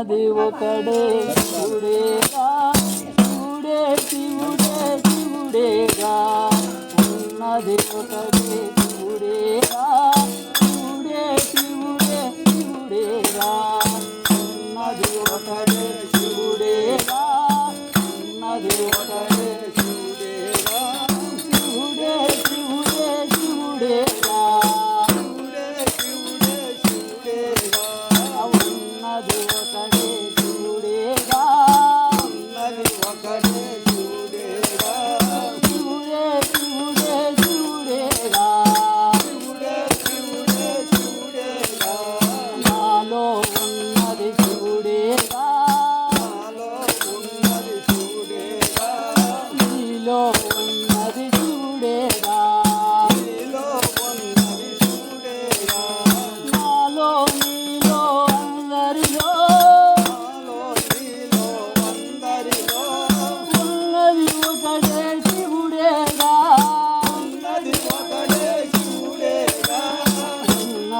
ఉన్నది ఒకడే. శివుడేగా శివుడే శివుడే శివుడేగా ఉన్నది ఒకడే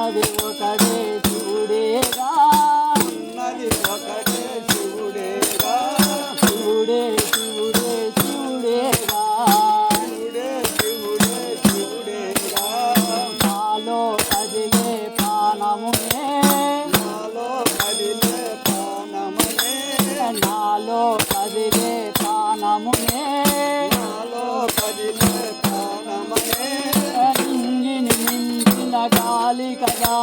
ఉన్నది ఒకటే శివుడేగా. ఉన్నది ఒకటే శివుడేగా. చూడే చూడే శివుడేగా. చూడే చూడే శివుడేగా. పాలో కదిలే పానమునే కాలి కదా.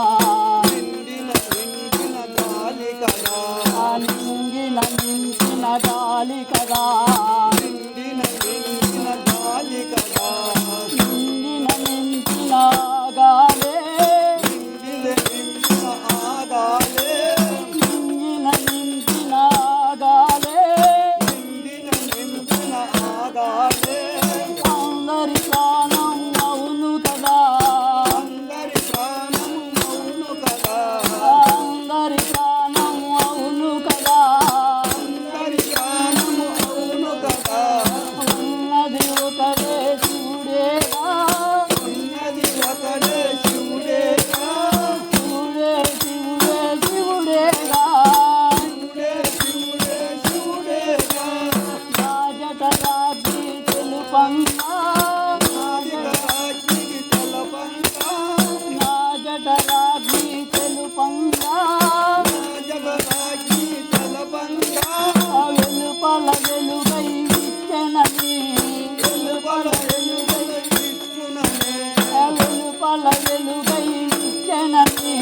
వెలుపల వెలుగై నిత్యననే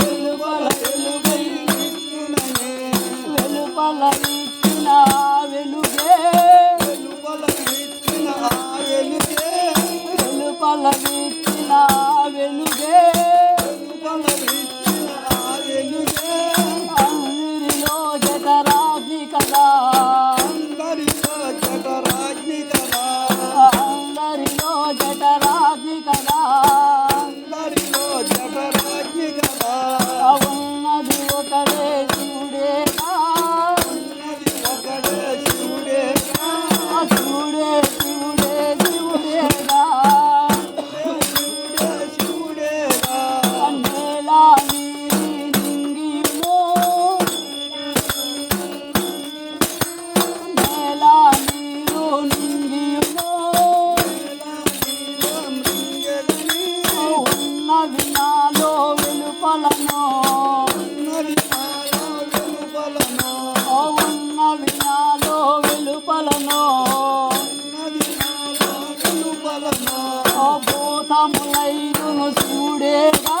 వెలుపల వెలుగై నిత్యననే వెలుగే. వెలుపల నిత్యన వెలుగే. వెలుపల నిత్యన వెలుగే. వెలుపల నిత్యన వెలుగే. అందరిలో జగరాజ్ని కదా అందరిలో జగరాజ్ని వలన అబోధములైను చూడేవా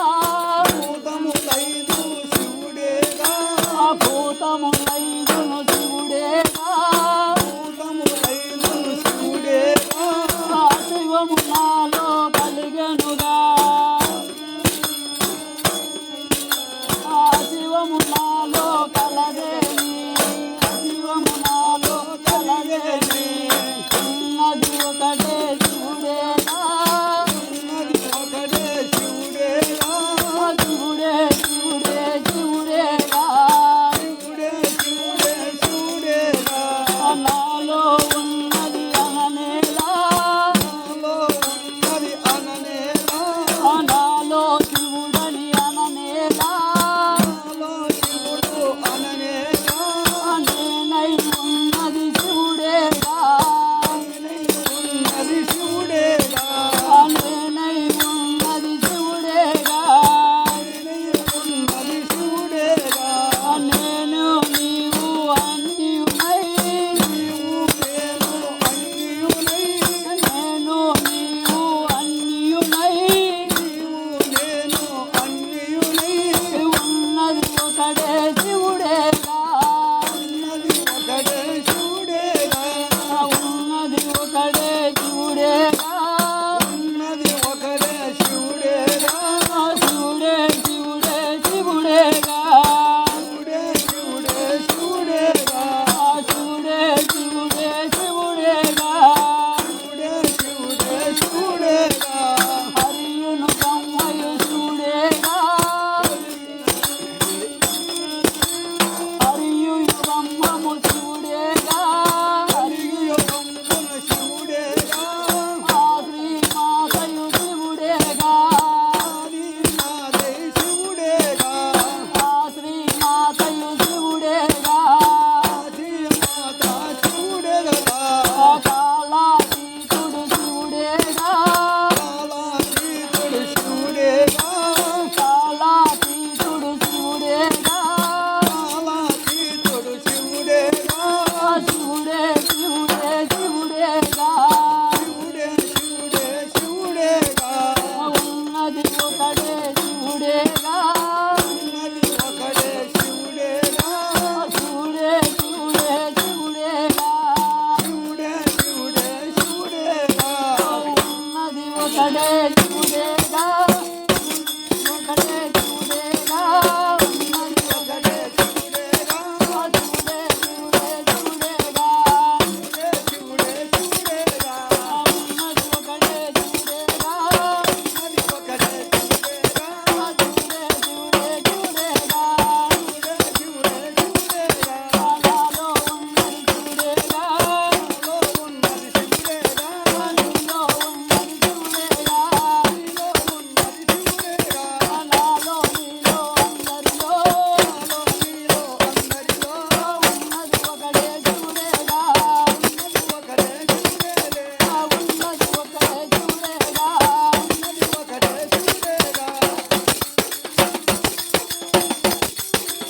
you.